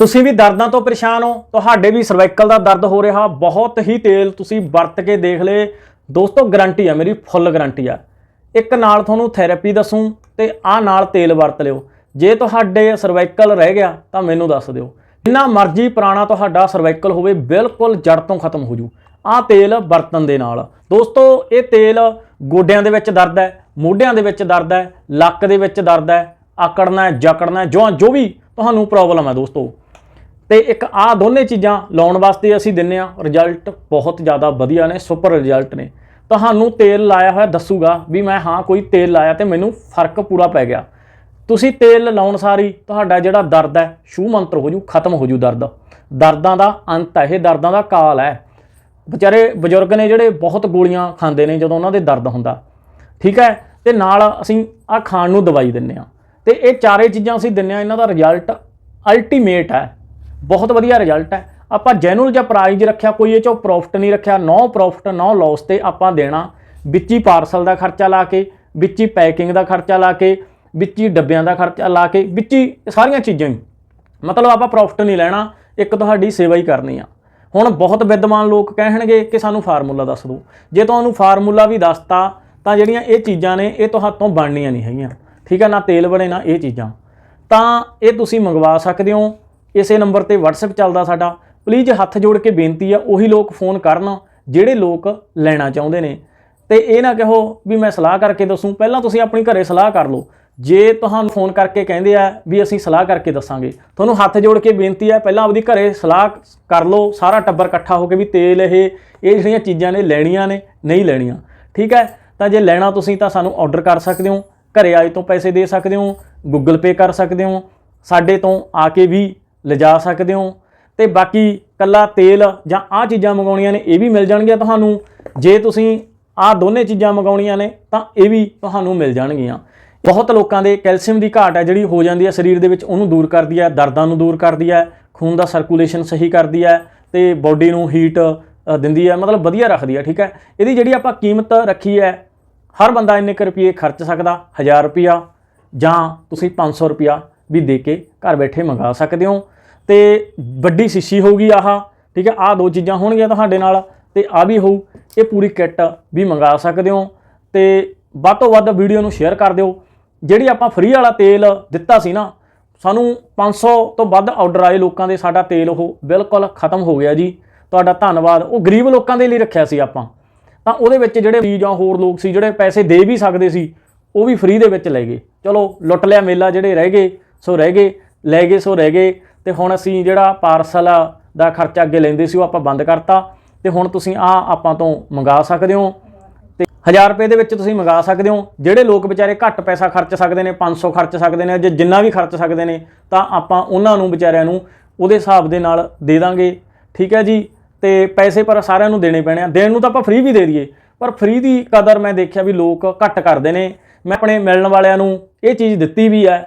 ਤੁਸੀਂ ਵੀ ਦਰਦਾਂ ਤੋਂ ਪਰੇਸ਼ਾਨ ਹੋ, ਤੁਹਾਡੇ ਵੀ ਸਰਵਾਈਕਲ ਦਾ ਦਰਦ ਹੋ ਰਿਹਾ, ਬਹੁਤ ਹੀ ਤੇਲ ਤੁਸੀਂ ਵਰਤ ਕੇ ਦੇਖ ਲਏ। ਦੋਸਤੋ ਗਾਰੰਟੀ ਆ, ਮੇਰੀ ਫੁੱਲ ਗਾਰੰਟੀ ਆ। ਇੱਕ ਨਾਲ ਤੁਹਾਨੂੰ ਥੈਰੇਪੀ ਦੱਸੂ ਤੇ ਆ ਨਾਲ ਤੇਲ ਵਰਤ ਲਿਓ। ਜੇ ਤੁਹਾਡੇ ਸਰਵਾਈਕਲ ਰਹਿ ਗਿਆ, ਤਾਂ ਮੈਨੂੰ ਦੱਸ ਦਿਓ। ਜਿੰਨਾ ਮਰਜ਼ੀ ਪੁਰਾਣਾ ਤੁਹਾਡਾ ਸਰਵਾਈਕਲ ਹੋਵੇ, ਬਿਲਕੁਲ ਜੜ ਤੋਂ ਖਤਮ ਹੋ ਜੂ। ਆ ਤੇਲ ਵਰਤਨ ਦੇ ਨਾਲ। ਦੋਸਤੋ, ਇਹ ਤੇਲ ਗੋਡਿਆਂ ਦੇ ਵਿੱਚ ਦਰਦ ਹੈ, ਮੋਢਿਆਂ ਦੇ ਵਿੱਚ ਦਰਦ ਹੈ, ਲੱਕ ਦੇ ਵਿੱਚ ਦਰਦ ਹੈ, ਆਕੜਨਾ ਹੈ, ਜਕੜਨਾ ਜੋ ਜੋ ਵੀ ਤੁਹਾਨੂੰ ਪ੍ਰੋਬਲਮ ਹੈ ਦੋਸਤੋ। ਤੇ ਇੱਕ ਆ ਦੋਨੇ ਚੀਜ਼ਾਂ ਲਾਉਣ ਵਾਸਤੇ ਅਸੀਂ ਦਿੰਨੇ ਆ। ਰਿਜ਼ਲਟ ਬਹੁਤ ਜ਼ਿਆਦਾ ਵਧੀਆ ਨੇ ਸੁਪਰ ਰਿਜ਼ਲਟ ਨੇ। ਤੁਹਾਨੂੰ ਤੇਲ ਲਾਇਆ ਹੋਇਆ ਦੱਸੂਗਾ ਵੀ ਮੈਂ ਹਾਂ ਕੋਈ ਤੇਲ ਲਾਇਆ ਤੇ ਮੈਨੂੰ ਫ਼ਰਕ ਪੂਰਾ ਪੈ ਗਿਆ। ਤੁਸੀਂ ਤੇਲ ਲਾਉਣ ਸਾਰੀ, ਤੁਹਾਡਾ ਜਿਹੜਾ ਦਰਦ ਹੈ ਸ਼ੂ ਮੰਤਰ ਹੋ ਜੂ, ਖਤਮ ਹੋ ਜੂ ਦਰਦ। ਦਰਦਾਂ ਦਾ ਅੰਤ ਹੈ, ਇਹ ਦਰਦਾਂ ਦਾ ਕਾਲ ਹੈ। ਵਿਚਾਰੇ ਬਜ਼ੁਰਗ ਨੇ ਜਿਹੜੇ ਬਹੁਤ ਗੋਲੀਆਂ ਖਾਂਦੇ ਨੇ ਜਦੋਂ ਉਹਨਾਂ ਦੇ ਦਰਦ ਹੁੰਦਾ। ਠੀਕ ਹੈ? ਤੇ ਨਾਲ ਅਸੀਂ ਆ ਖਾਣ ਨੂੰ ਦਵਾਈ ਦਿੰਨੇ ਆ। ਤੇ ਇਹ ਚਾਰੇ ਚੀਜ਼ਾਂ ਅਸੀਂ ਦਿੰਨੇ ਆ, ਇਹਨਾਂ ਦਾ ਰਿਜ਼ਲਟ ਅਲਟੀਮੇਟ ਹੈ। ਬਹੁਤ ਵਧੀਆ ਰਿਜ਼ਲਟ ਹੈ। ਆਪਾਂ ਜੈਨੂਅਲ ਜਾਂ ਪ੍ਰਾਈਜ਼ ਰੱਖਿਆ, ਕੋਈ ਇਹ ਚੋਂ ਪ੍ਰੋਫਿਟ ਨਹੀਂ ਰੱਖਿਆ, ਨੋ ਪ੍ਰੋਫਿਟ ਨੋ ਲਾਸ ਤੇ ਆਪਾਂ ਦੇਣਾ। ਵਿੱਚ ਹੀ ਪਾਰਸਲ ਦਾ ਖਰਚਾ ਲਾ ਕੇ, ਵਿੱਚ ਹੀ ਪੈਕਿੰਗ ਦਾ ਖਰਚਾ ਲਾ ਕੇ, ਵਿੱਚ ਹੀ ਡੱਬਿਆਂ ਦਾ ਖਰਚਾ ਲਾ ਕੇ, ਵਿੱਚ ਹੀ ਸਾਰੀਆਂ ਚੀਜ਼ਾਂ ਹੀ। ਮਤਲਬ ਆਪਾਂ ਪ੍ਰੋਫਿਟ ਨਹੀਂ ਲੈਣਾ, ਇੱਕ ਤੁਹਾਡੀ ਸੇਵਾ ਹੀ ਕਰਨੀ ਆ। ਹੁਣ ਬਹੁਤ ਵਿਦਵਾਨ ਲੋਕ ਕਹਿਣਗੇ ਕਿ ਸਾਨੂੰ ਫਾਰਮੂਲਾ ਦੱਸ ਦਿਓ। ਜੇ ਤੁਹਾਨੂੰ ਫਾਰਮੂਲਾ ਵੀ ਦੱਸਤਾ, ਤਾਂ ਜਿਹੜੀਆਂ ਇਹ ਚੀਜ਼ਾਂ ਨੇ, ਇਹ ਤੁਹਾਤੋਂ ਬਣਨੀਆਂ ਨਹੀਂ ਹੈਗੀਆਂ। ਠੀਕ ਹੈ ਨਾ ਤੇਲ ਬਣੇ, ਨਾ ਇਹ ਚੀਜ਼ਾਂ। ਤਾਂ ਇਹ ਤੁਸੀਂ ਮੰਗਵਾ ਸਕਦੇ ਹੋ। ਇਸੇ ਨੰਬਰ ਤੇ WhatsApp ਚੱਲਦਾ ਸਾਡਾ। ਪਲੀਜ਼ ਹੱਥ ਜੋੜ ਕੇ ਬੇਨਤੀ ਆ, ਉਹੀ ਲੋਕ ਫੋਨ ਕਰਨ ਜਿਹੜੇ ਲੋਕ ਲੈਣਾ ਚਾਹੁੰਦੇ ਨੇ। ਤੇ ਇਹ ਨਾ ਕਹੋ ਵੀ ਮੈਂ ਸਲਾਹ ਕਰਕੇ ਦੱਸੂ, ਪਹਿਲਾਂ ਤੁਸੀਂ ਆਪਣੀ ਘਰੇ ਸਲਾਹ ਕਰ ਲਓ। ਜੇ ਤੁਹਾਨੂੰ ਫੋਨ ਕਰਕੇ ਕਹਿੰਦੇ ਆ ਵੀ ਅਸੀਂ ਸਲਾਹ ਕਰਕੇ ਦੱਸਾਂਗੇ, ਤੁਹਾਨੂੰ ਹੱਥ ਜੋੜ ਕੇ ਬੇਨਤੀ ਹੈ ਪਹਿਲਾਂ ਆਪਦੀ ਘਰੇ ਸਲਾਹ ਕਰ ਲਓ, ਸਾਰਾ ਟੱਬਰ ਇਕੱਠਾ ਹੋ ਕੇ ਵੀ ਤੇਲ ਇਹ ਇਹ ਜਿਹੜੀਆਂ ਚੀਜ਼ਾਂ ਨੇ ਲੈਣੀਆਂ ਨੇ, ਨਹੀਂ ਲੈਣੀਆਂ। ਠੀਕ ਹੈ? ਤਾਂ ਜੇ ਲੈਣਾ ਤੁਸੀਂ ਤਾਂ ਸਾਨੂੰ ਆਰਡਰ ਕਰ ਸਕਦੇ ਹੋ, ਘਰੇ ਆਏ ਤੋਂ ਪੈਸੇ ਦੇ ਸਕਦੇ ਹੋ ਗੂਗਲ ਪੇ ਕਰ ਸਕਦੇ ਹੋ, ਸਾਡੇ ਤੋਂ ਆ ਕੇ ਵੀ ਲਿਜਾ ਸਕਦੇ ਹੋ। ਤੇ ਬਾਕੀ ਕੱਲਾ ਤੇਲ ਜਾਂ ਆਹ ਚੀਜ਼ਾਂ ਮੰਗਾਉਣੀਆਂ ਨੇ, ਇਹ ਵੀ ਮਿਲ ਜਾਣਗੀਆਂ ਤੁਹਾਨੂੰ। ਜੇ ਤੁਸੀਂ ਆਹ ਦੋਨੇ ਚੀਜ਼ਾਂ ਮੰਗਾਉਣੀਆਂ ਨੇ, ਤਾਂ ਇਹ ਵੀ ਤੁਹਾਨੂੰ ਮਿਲ ਜਾਣਗੀਆਂ। ਬਹੁਤ ਲੋਕਾਂ ਦੇ ਕੈਲਸ਼ੀਅਮ ਦੀ ਘਾਟ ਹੈ, ਜਿਹੜੀ ਹੋ ਜਾਂਦੀ ਹੈ ਸਰੀਰ ਦੇ ਵਿੱਚ, ਉਹਨੂੰ ਦੂਰ ਕਰਦੀ ਹੈ, ਦਰਦਾਂ ਨੂੰ ਦੂਰ ਕਰਦੀ ਹੈ, ਖੂਨ ਦਾ ਸਰਕੂਲੇਸ਼ਨ ਸਹੀ ਕਰਦੀ ਹੈ, ਤੇ ਬਾਡੀ ਨੂੰ ਹੀਟ ਦਿੰਦੀ ਹੈ, ਮਤਲਬ ਵਧੀਆ ਰੱਖਦੀ ਹੈ, ਠੀਕ ਹੈ। ਇਹਦੀ ਜਿਹੜੀ ਆਪਾਂ ਕੀਮਤ ਰੱਖੀ ਹੈ, ਹਰ ਬੰਦਾ ਇੰਨੇ ਕੁ ਰੁਪਏ ਖਰਚ ਸਕਦਾ 1000 ਰੁਪਿਆ ਜਾਂ ਤੁਸੀਂ 500 ਰੁਪਿਆ ਵੀ ਦੇ ਕੇ ਘਰ ਬੈਠੇ ਮੰਗਾ ਸਕਦੇ ਹੋ। ਤੇ ਵੱਡੀ ਸ਼ੀਸ਼ੀ ਹੋਊਗੀ ਆਹ, ਠੀਕ ਹੈ, ਆਹ ਦੋ ਚੀਜ਼ਾਂ ਹੋਣਗੀਆਂ ਤੁਹਾਡੇ ਨਾਲ ਤੇ ਆ ਵੀ ਹੋਊ, ਇਹ ਪੂਰੀ ਕਿੱਟ ਵੀ ਮੰਗਾ ਸਕਦੇ ਹੋ ਤੇ ਵੱਧ ਤੋਂ ਵੱਧ ਵੀਡੀਓ ਨੂੰ ਸ਼ੇਅਰ ਕਰ ਦਿਓ। ਜਿਹੜੀ ਆਪਾਂ ਫ੍ਰੀ ਵਾਲਾ ਤੇਲ ਦਿੱਤਾ ਸੀ ਨਾ, ਸਾਨੂੰ 500 ਤੋਂ ਵੱਧ ਆਰਡਰ ਆਏ ਲੋਕਾਂ ਦੇ, ਸਾਡਾ ਤੇਲ ਉਹ ਬਿਲਕੁਲ ਖਤਮ ਹੋ ਗਿਆ ਜੀ। ਤੁਹਾਡਾ ਧੰਨਵਾਦ। ਉਹ ਗਰੀਬ ਲੋਕਾਂ ਦੇ ਲਈ ਰੱਖਿਆ ਸੀ ਆਪਾਂ। ਤਾਂ ਉਹਦੇ ਵਿੱਚ ਜਿਹੜੇ ਵੀ ਜਾਂ ਹੋਰ ਲੋਕ ਸੀ, ਜਿਹੜੇ ਪੈਸੇ ਦੇ ਵੀ ਸਕਦੇ ਸੀ, ਉਹ ਵੀ ਫ੍ਰੀ ਦੇ ਵਿੱਚ ਲੈ ਗਏ। ਚਲੋ, ਲੁੱਟ ਲਿਆ ਮੇਲਾ ਜਿਹੜੇ ਰਹਿ ਗਏ, ਸੋ ਰਹਿ ਗਏ, ਲੈ ਗਏ, ਸੋ ਰਹਿ ਗਏ। ਤੇ ਹੁਣ ਅਸੀਂ ਜਿਹੜਾ ਪਾਰਸਲ ਦਾ ਖਰਚਾ ਅੱਗੇ ਲੈਂਦੇ ਸੀ ਉਹ ਆਪਾਂ ਬੰਦ ਕਰਤਾ ਤੇ ਹੁਣ ਤੁਸੀਂ ਆ ਆਪਾਂ ਤੋਂ ਮੰਗਾ ਸਕਦੇ ਹੋ। ਤੇ 1000 ਰੁਪਏ ਦੇ ਵਿੱਚ ਤੁਸੀਂ ਮੰਗਾ ਸਕਦੇ ਹੋ। ਜਿਹੜੇ ਲੋਕ ਵਿਚਾਰੇ ਘੱਟ ਪੈਸਾ ਖਰਚ ਸਕਦੇ ਨੇ 500 ਖਰਚ ਸਕਦੇ ਨੇ ਜੇ ਜਿੰਨਾ ਵੀ ਖਰਚ ਸਕਦੇ ਨੇ, ਤਾਂ ਆਪਾਂ ਉਹਨਾਂ ਨੂੰ ਵਿਚਾਰਿਆਂ ਨੂੰ ਉਹਦੇ ਹਿਸਾਬ ਦੇ ਨਾਲ ਦੇ ਦਾਂਗੇ। ਠੀਕ ਹੈ ਜੀ? ਤੇ ਪੈਸੇ ਪਰ ਸਾਰਿਆਂ ਨੂੰ ਦੇਣੇ ਪੈਣੇ ਆ। ਦੇਣ ਨੂੰ ਤਾਂ ਆਪਾਂ ਫ੍ਰੀ ਵੀ ਦੇ ਦਈਏ, ਪਰ ਫ੍ਰੀ ਦੀ ਕਦਰ ਮੈਂ ਦੇਖਿਆ ਵੀ ਲੋਕ ਘੱਟ ਕਰਦੇ ਨੇ। ਮੈਂ ਆਪਣੇ ਮਿਲਣ ਵਾਲਿਆਂ ਨੂੰ ਇਹ ਚੀਜ਼ ਦਿੱਤੀ ਵੀ ਹੈ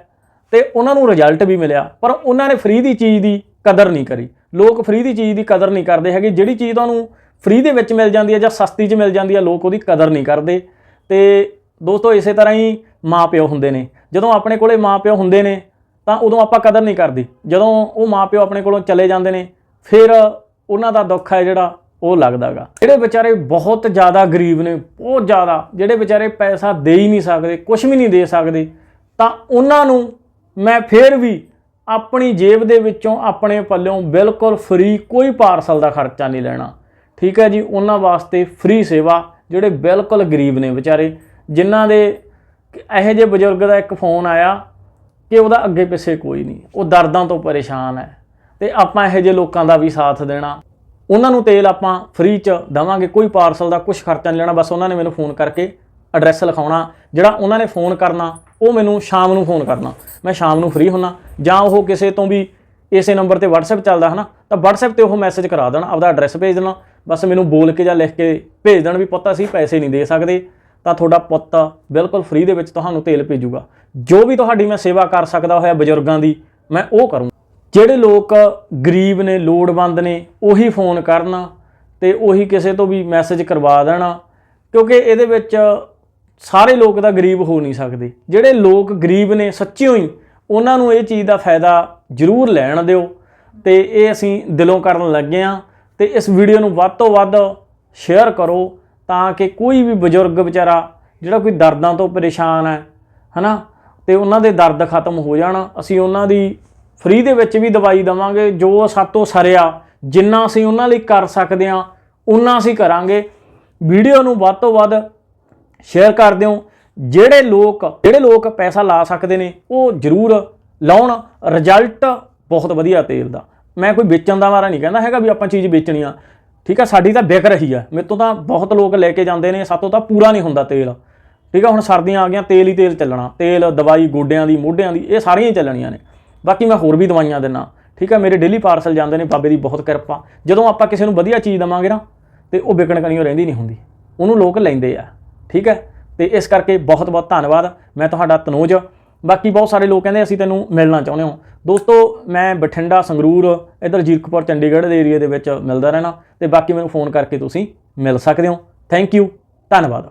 ਤੇ ਉਹਨਾਂ ਨੂੰ ਰਿਜ਼ਲਟ ਵੀ ਮਿਲਿਆ, ਪਰ ਉਹਨਾਂ ਨੇ ਫ੍ਰੀ ਦੀ ਚੀਜ਼ ਦੀ ਕਦਰ ਨਹੀਂ ਕਰੀ। ਲੋਕ ਫ੍ਰੀ ਦੀ ਚੀਜ਼ ਦੀ ਕਦਰ ਨਹੀਂ ਕਰਦੇ ਹੈਗੇ। ਜਿਹੜੀ ਚੀਜ਼ ਤੁਹਾਨੂੰ ਫ੍ਰੀ ਦੇ ਵਿੱਚ ਮਿਲ ਜਾਂਦੀ ਹੈ ਜਾਂ ਸਸਤੀ 'ਚ ਮਿਲ ਜਾਂਦੀ ਹੈ, ਲੋਕ ਉਹਦੀ ਕਦਰ ਨਹੀਂ ਕਰਦੇ। ਤੇ ਦੋਸਤੋ, ਇਸੇ ਤਰ੍ਹਾਂ ਹੀ ਮਾਪਿਓ ਹੁੰਦੇ ਨੇ। ਜਦੋਂ ਆਪਣੇ ਕੋਲੇ ਮਾਪਿਓ ਹੁੰਦੇ ਨੇ, ਤਾਂ ਉਦੋਂ ਆਪਾਂ ਕਦਰ ਨਹੀਂ ਕਰਦੇ। ਜਦੋਂ ਉਹ ਮਾਪਿਓ ਆਪਣੇ ਕੋਲੋਂ ਚਲੇ ਜਾਂਦੇ ਨੇ, ਫਿਰ ਉਹਨਾਂ ਦਾ ਦੁੱਖ ਹੈ ਜਿਹੜਾ ਉਹ ਲੱਗਦਾਗਾ ਜਿਹੜੇ ਵਿਚਾਰੇ ਬਹੁਤ ਜ਼ਿਆਦਾ ਗਰੀਬ ਨੇ, ਬਹੁਤ ਜ਼ਿਆਦਾ, ਜਿਹੜੇ ਵਿਚਾਰੇ ਪੈਸਾ ਦੇ ਹੀ ਨਹੀਂ ਸਕਦੇ ਕੁਝ ਵੀ ਨਹੀਂ ਦੇ ਸਕਦੇ, ਤਾਂ ਉਹਨਾਂ ਨੂੰ ਮੈਂ ਫੇਰ ਵੀ ਆਪਣੀ ਜੇਬ ਦੇ ਵਿੱਚੋਂ ਆਪਣੇ ਪੱਲਿਓਂ ਬਿਲਕੁਲ ਫ੍ਰੀ ਕੋਈ ਪਾਰਸਲ ਦਾ ਖਰਚਾ ਨਹੀਂ ਲੈਣਾ। ਠੀਕ ਹੈ ਜੀ, ਉਹਨਾਂ ਵਾਸਤੇ ਫ੍ਰੀ ਸੇਵਾ ਜਿਹੜੇ ਬਿਲਕੁਲ ਗਰੀਬ ਨੇ ਵਿਚਾਰੇ, ਜਿਨ੍ਹਾਂ ਦੇ ਇਹੋ ਜਿਹੇ ਬਜ਼ੁਰਗ ਦਾ ਇੱਕ ਫੋਨ ਆਇਆ ਕਿ ਉਹਦਾ ਅੱਗੇ ਪਿੱਛੇ ਕੋਈ ਨਹੀਂ, ਉਹ ਦਰਦਾਂ ਤੋਂ ਪਰੇਸ਼ਾਨ ਹੈ। ਤੇ ਆਪਾਂ ਇਹੋ ਜਿਹੇ ਲੋਕਾਂ ਦਾ ਵੀ ਸਾਥ ਦੇਣਾ। ਉਹਨਾਂ ਨੂੰ ਤੇਲ ਆਪਾਂ ਫ੍ਰੀ ਚ ਦਵਾਂਗੇ, ਕੋਈ ਪਾਰਸਲ ਦਾ ਕੁਝ ਖਰਚਾ ਨਹੀਂ ਲੈਣਾ, ਬਸ ਉਹਨਾਂ ਨੇ ਮੈਨੂੰ ਫੋਨ ਕਰਕੇ ਐਡਰੈਸ ਲਿਖਾਉਣਾ, ਜਿਹੜਾ ਉਹਨਾਂ ਨੇ ਫੋਨ ਕਰਨਾ ਉਹ ਮੈਨੂੰ ਸ਼ਾਮ ਨੂੰ ਫੋਨ ਕਰਨਾ। ਮੈਂ ਸ਼ਾਮ ਨੂੰ ਫ੍ਰੀ ਹੁੰਨਾ। ਜਾਂ ਉਹ ਕਿਸੇ ਤੋਂ ਵੀ ਇਸੇ ਨੰਬਰ ਤੇ WhatsApp ਚੱਲਦਾ ਹਨਾ, ਤਾਂ WhatsApp ਤੇ ਉਹ ਮੈਸੇਜ ਕਰਾ ਦੇਣ, ਆਪਦਾ ਐਡਰੈਸ ਭੇਜ ਦੇਣਾ। ਬਸ ਮੈਨੂੰ ਬੋਲ ਕੇ ਜਾਂ ਲਿਖ ਕੇ ਭੇਜ ਦੇਣ ਵੀ ਪੁੱਤ ਅਸੀਂ ਪੈਸੇ ਨਹੀਂ ਦੇ ਸਕਦੇ, ਤਾਂ ਤੁਹਾਡਾ ਪੁੱਤ ਬਿਲਕੁਲ ਫ੍ਰੀ ਦੇ ਵਿੱਚ ਤੁਹਾਨੂੰ ਤੇਲ ਭੇਜੂਗਾ। ਜੋ ਵੀ ਤੁਹਾਡੀ ਮੈਂ ਸੇਵਾ ਕਰ ਸਕਦਾ ਹੋਇਆ ਬਜ਼ੁਰਗਾਂ ਦੀ, ਮੈਂ ਉਹ ਕਰੂੰ। ਜਿਹੜੇ ਲੋਕ ਗਰੀਬ ਨੇ, ਲੋੜਵੰਦ ਨੇ, ਉਹੀ ਫੋਨ ਕਰਨਾ ਤੇ ਉਹੀ ਕਿਸੇ ਤੋਂ ਵੀ ਮੈਸੇਜ ਕਰਵਾ ਦੇਣਾ, ਕਿਉਂਕਿ ਇਹਦੇ ਵਿੱਚ ਸਾਰੇ ਲੋਕ ਤਾਂ ਗਰੀਬ ਹੋ ਨਹੀਂ ਸਕਦੇ। ਜਿਹੜੇ ਲੋਕ ਗਰੀਬ ਨੇ, ਸੱਚਿਓ ਹੀ ਉਹਨਾਂ ਨੂੰ ਇਹ ਚੀਜ਼ ਦਾ ਫਾਇਦਾ ਜ਼ਰੂਰ ਲੈਣ ਦਿਓ। ਤੇ ਇਹ ਅਸੀਂ ਦਿਲੋਂ ਕਰਨ ਲੱਗੇ ਆ ਤੇ ਇਸ ਵੀਡੀਓ ਨੂੰ ਵੱਧ ਤੋਂ ਵੱਧ ਸ਼ੇਅਰ ਕਰੋ ਤਾਂ ਕਿ ਕੋਈ ਵੀ ਬਜ਼ੁਰਗ ਵਿਚਾਰਾ, ਜਿਹੜਾ ਕੋਈ ਦਰਦਾਂ ਤੋਂ ਪਰੇਸ਼ਾਨ ਹੈ, ਹਨਾ, ਤੇ ਉਹਨਾਂ ਦੇ ਦਰਦ ਖਤਮ ਹੋ ਜਾਣ। ਅਸੀਂ ਉਹਨਾਂ ਦੀ ਫ੍ਰੀ ਦੇ ਵਿੱਚ ਵੀ ਦਵਾਈ ਦਵਾਂਗੇ। ਜੋ ਸਾਤੋਂ ਸਰਿਆ, ਜਿੰਨਾ ਅਸੀਂ ਉਹਨਾਂ ਲਈ ਕਰ ਸਕਦੇ ਆ ਉਨਾ ਅਸੀਂ ਕਰਾਂਗੇ। ਵੀਡੀਓ ਨੂੰ ਵੱਧ ਤੋਂ ਵੱਧ ਸ਼ੇਅਰ ਕਰ ਦਿਓ। ਜਿਹੜੇ ਲੋਕ ਜਿਹੜੇ ਲੋਕ ਪੈਸਾ ਲਾ ਸਕਦੇ ਨੇ, ਉਹ ਜ਼ਰੂਰ ਲਾਉਣ। ਰਿਜ਼ਲਟ ਬਹੁਤ ਵਧੀਆ ਤੇਲ ਦਾ। ਮੈਂ ਕੋਈ ਵੇਚਣ ਦਾ ਮਾਰਾ ਨਹੀਂ ਕਹਿੰਦਾ ਹੈਗਾ ਵੀ ਆਪਾਂ ਚੀਜ਼ ਵੇਚਣੀ ਆ। ਠੀਕ ਆ, ਸਾਡੀ ਤਾਂ ਵਿਕ ਰਹੀ ਆ। ਮੇਰੇ ਤੋਂ ਤਾਂ ਬਹੁਤ ਲੋਕ ਲੈ ਕੇ ਜਾਂਦੇ ਨੇ, ਸਾਤੋਂ ਤਾਂ ਪੂਰਾ ਨਹੀਂ ਹੁੰਦਾ ਤੇਲ। ਠੀਕ ਆ, ਹੁਣ ਸਰਦੀਆਂ ਆ ਗਈਆਂ, ਤੇਲ ਹੀ ਤੇਲ ਚੱਲਣਾ। ਤੇਲ, ਦਵਾਈ, ਗੋਡਿਆਂ ਦੀ, ਮੋਢਿਆਂ ਦੀ, ਇਹ ਸਾਰੀਆਂ ਹੀ ਚੱਲਣੀਆਂ ਨੇ। ਬਾਕੀ ਮੈਂ ਹੋਰ ਵੀ ਦਵਾਈਆਂ ਦਿੰਨਾ। ਠੀਕ ਆ, ਮੇਰੇ ਡੇਲੀ ਪਾਰਸਲ ਜਾਂਦੇ ਨੇ, ਬਾਬੇ ਦੀ ਬਹੁਤ ਕਿਰਪਾ। ਜਦੋਂ ਆਪਾਂ ਕਿਸੇ ਨੂੰ ਵਧੀਆ ਚੀਜ਼ ਦਵਾਂਗੇ ਨਾ, ਤੇ ਉਹ ਵਿਕਣ ਕਨੀਓ ਰਹਿੰਦੀ ਨਹੀਂ ਹੁੰਦੀ। ਉਹਨੂੰ ਲੋਕ ਲੈਂਦੇ ਆ। ਠੀਕ ਹੈ? ਤੇ ਇਸ ਕਰਕੇ ਬਹੁਤ ਬਹੁਤ ਧੰਨਵਾਦ। ਮੈਂ ਤੁਹਾਡਾ ਤਨੋਜ। ਬਾਕੀ ਬਹੁਤ ਸਾਰੇ ਲੋਕ ਕਹਿੰਦੇ ਅਸੀਂ ਤੈਨੂੰ ਮਿਲਣਾ ਚਾਹੁੰਦੇ ਹਾਂ। ਦੋਸਤੋ, ਮੈਂ ਬਠਿੰਡਾ, ਸੰਗਰੂਰ, ਇਧਰ ਜੀਰਕਪੁਰ, ਚੰਡੀਗੜ੍ਹ ਦੇ ਏਰੀਆ ਦੇ ਵਿੱਚ ਮਿਲਦਾ ਰਹਿਣਾ। ਤੇ ਬਾਕੀ ਮੈਨੂੰ ਫੋਨ ਕਰਕੇ ਤੁਸੀਂ ਮਿਲ ਸਕਦੇ ਹੋ। ਥੈਂਕ ਯੂ ਧੰਨਵਾਦ।